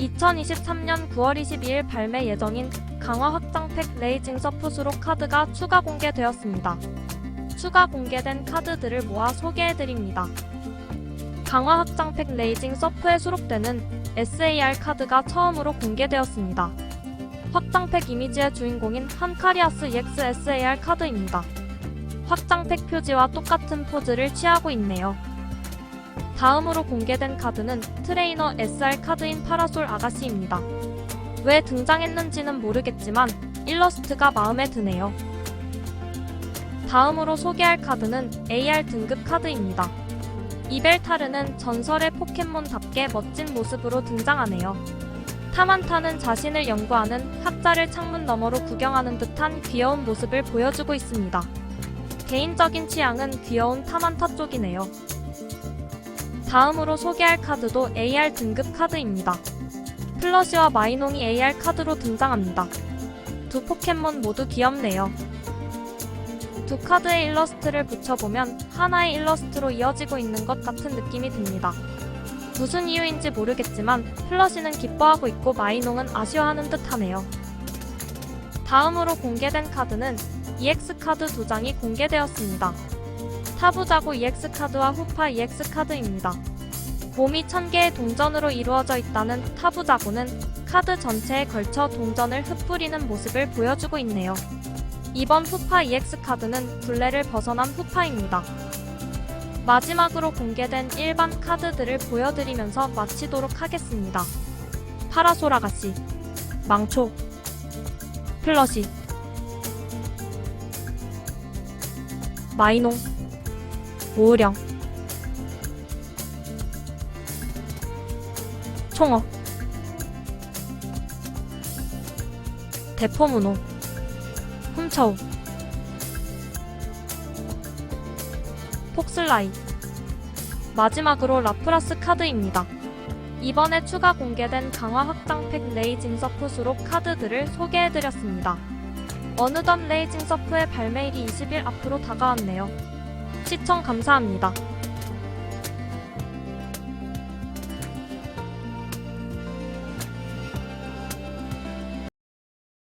2023년 9월 22일 발매 예정인 강화 확장팩 레이징 서프 수록 카드가 추가 공개되었습니다. 추가 공개된 카드들을 모아 소개해드립니다. 강화 확장팩 레이징 서프에 수록되는 SAR 카드가 처음으로 공개되었습니다. 확장팩 이미지의 주인공인 한카리아스 EX SAR 카드입니다. 확장팩 표지와 똑같은 포즈를 취하고 있네요. 다음으로 공개된 카드는 트레이너 SR 카드인 파라솔 아가씨입니다. 왜 등장했는지는 모르겠지만 일러스트가 마음에 드네요. 다음으로 소개할 카드는 AR 등급 카드입니다. 이벨타르는 전설의 포켓몬답게 멋진 모습으로 등장하네요. 타만타는 자신을 연구하는 학자를 창문 너머로 구경하는 듯한 귀여운 모습을 보여주고 있습니다. 개인적인 취향은 귀여운 타만타 쪽이네요. 다음으로 소개할 카드도 AR 등급 카드입니다. 플러시와 마이농이 AR 카드로 등장합니다. 두 포켓몬 모두 귀엽네요. 두 카드의 일러스트를 붙여보면 하나의 일러스트로 이어지고 있는 것 같은 느낌이 듭니다. 무슨 이유인지 모르겠지만 플러시는 기뻐하고 있고 마이농은 아쉬워하는 듯 하네요. 다음으로 공개된 카드는 EX 카드 두 장이 공개되었습니다. 타부자고 EX 카드와 후파 EX 카드입니다. 몸이 1000개의 동전으로 이루어져 있다는 타부자고는 카드 전체에 걸쳐 동전을 흩뿌리는 모습을 보여주고 있네요. 이번 후파 EX 카드는 굴레를 벗어난 후파입니다. 마지막으로 공개된 일반 카드들을 보여드리면서 마치도록 하겠습니다. 파라솔 아가씨, 망초, 플러시, 마이농, 오으령, 총어, 대포문호, 훔쳐오, 폭슬라이. 마지막으로 라프라스 카드입니다. 이번에 추가 공개된 강화 확장팩 레이징 서프 수록 카드들을 소개해드렸습니다. 어느덧 레이징 서프의 발매일이 20일 앞으로 다가왔네요. 시청 감사합니다.